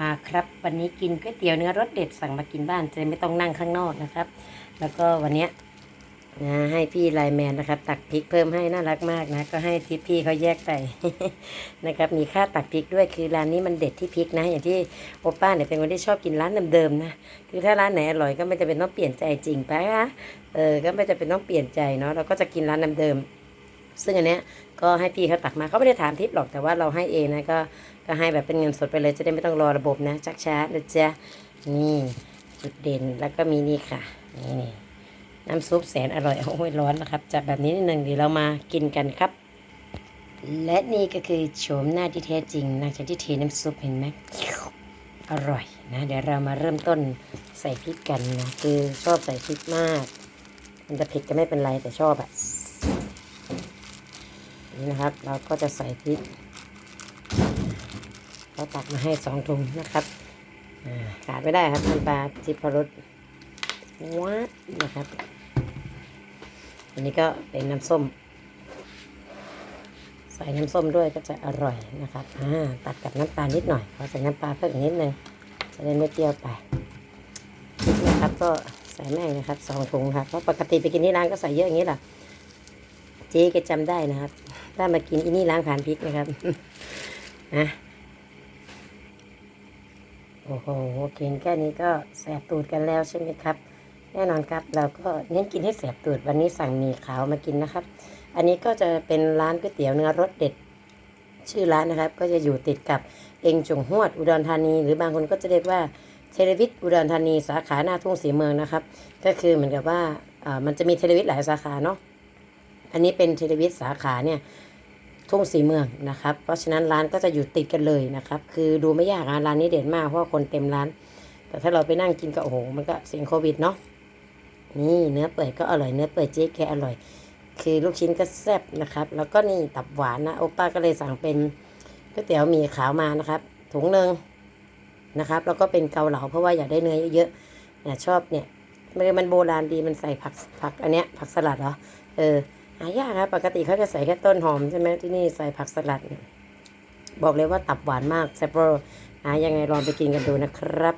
มาครับ วันนี้กินก๋วยเตี๋ยวเนื้อรสเด็ดสั่งมากินบ้านจะไม่ต้องนั่งข้างนอกนะครับ แล้วก็วันนี้นะให้พี่ไลแมนนะครับ ตักพริกเพิ่มให้น่ารักมากนะ ก็ให้ทิปพี่เขาแยกไปนะครับ มีค่าตักพริกด้วยคือร้านนี้มันเด็ดที่พริกนะ อย่างที่โอป้าเนี่ยเป็นคนที่ชอบกินร้านเดิมๆนะคือถ้าร้านไหนอร่อยก็ไม่จำเป็นต้องเปลี่ยนใจจริงปะคะเออก็ไม่จำเป็นต้องเปลี่ยนใจเนาะเราก็จะกินร้านเดิมๆ ซึ่งอันเนี้ยก็ให้พี่เขาตักมาเขาไม่ได้ถามทิปหรอกแต่ว่าเราให้เองนะก็ก็ให้แบบเป็นเงินสดไปเลยจะได้ไม่ต้องรอระบบนะชักช้านะจ๊ะนี่จุดเด่นแล้วก็มีนี่ค่ะนี่นี่น้ำซุปแสนอร่อยโอ้ยร้อนนะครับจับแบบนี้นิดนึงเดี๋ยวเรามากินกันครับ และนี่ก็คือโฉมหน้าที่แท้จริงหลังจากที่เทน้ำซุปเห็นไหมอร่อยนะ เดี๋ยวเรามาเริ่มต้นใส่พริกกันนะคือชอบใส่พริกมาก มันจะเผ็ดก็ไม่เป็นไรแต่ชอบอะ นี่นะครับ เราก็จะใส่พริกเขาตักมาให้สองถุงนะครับขาดไม่ได้ครับน้ำปลาทิพรสวัดนะครับ อันนี้ก็เป็นน้ำส้ม ใส่น้ำส้มด้วยก็จะอร่อยนะครับอ่าตัดกับน้ำตานิดหน่อยขอใส่น้ำปลาเพิ่มนิดนึงจะได้ไม่เปรี้ยวไปนะครับก็ใส่แม่งนะครับสองถุงครับเพราะปกติไปกินที่ร้านก็ใส่เยอะอย่างนี้แหละ เจ๊ก็จำได้นะครับ ถ้ามากินที่นี่ล้างผ่านพริกนะครับนะโอ้โหกินแค่นี้ก็แสบตูดกันแล้วใช่ไหมครับ แน่นอนครับเราก็เน้นกินให้แสบตูดวันนี้สั่งหมี่ขาวมากินนะครับ อันนี้ก็จะเป็นร้านก๋วยเตี๋ยวเนื้อรสเด็ด ชื่อร้านนะครับ ก็จะอยู่ติดกับเองจงหวดอุดรธานี หรือบางคนก็จะเรียกว่าเทเลวิทอุดรธานี สาขาหน้าทุ่งสีเมืองนะครับ ก็คือเหมือนกับว่าอ่ามันจะมีเทเลวิทหลายสาขาเนาะ อันนี้เป็นเทเลวิทสาขาเนี่ยทุ่งสีเมืองนะครับ เพราะฉะนั้นร้านก็จะอยู่ติดกันเลยนะครับ คือดูไม่ยากนะร้านนี้เด่นมากเพราะคนเต็มร้าน แต่ถ้าเราไปนั่งกินก็โอ้โหมันก็เสี่ยงโควิดเนาะนี่เนื้อเปื่อยก็อร่อยเนื้อเปื่อยเจ๊แกอร่อย คือลูกชิ้นก็แซ่บนะครับ แล้วก็นี่ตับหวานนะโอป้าก็เลยสั่งเป็นก๋วยเตี๋ยวหมี่ขาวมานะครับ ถุงหนึ่งนะครับ แล้วก็เป็นเกาเหลาเพราะว่าอยากได้เนื้อเยอะๆเนี่ยชอบเนี่ยมันมันโบราณดีมันใส่ผักผักอันเนี้ยผักสลัดเหรอเออ หายากครับปกติเขาจะใส่แค่ต้นหอมใช่ไหมที่นี่ใส่ผักสลัด บอกเลยว่าตับหวานมากแซ่บเวอร์นะยังไงลองไปกินกันดูนะครับ